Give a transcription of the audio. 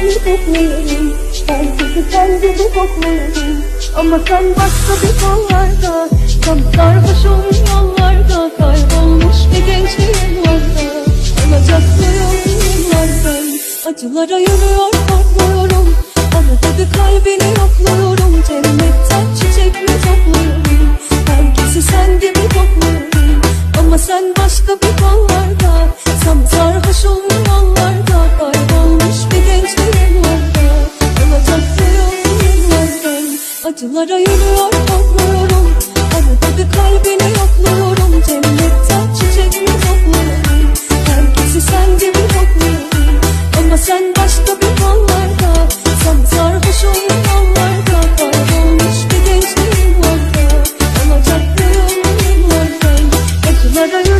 gibi kokluyorum Herkesi sen gibi kokluyorum Ama sen başka bir kollarda Tam sarhoşum yollarda Kaybolmuş bir gençliğim orada Alacaklıyım yıllardan Acılara yürüyor korkmuyorum Arada bir kalbini yokluyorum. Cennetten çiçek mi topluyorum Herkesi sen gibi kokluyorum Ama sen başka bir kollarda Sam sarhoşum Acılara yürüyor kokluyorum Arada bir kalbini yokluyorum. Cennette çiçeğimi topluyorum Herkesi sen gibi kokluyorum Ama sen başka bir yollarda. Sen sarhoş oyun yollarda. Kaybolmuş bir gençliğim vardı Olacak bir yolun yıllarda Acılara yürüyorum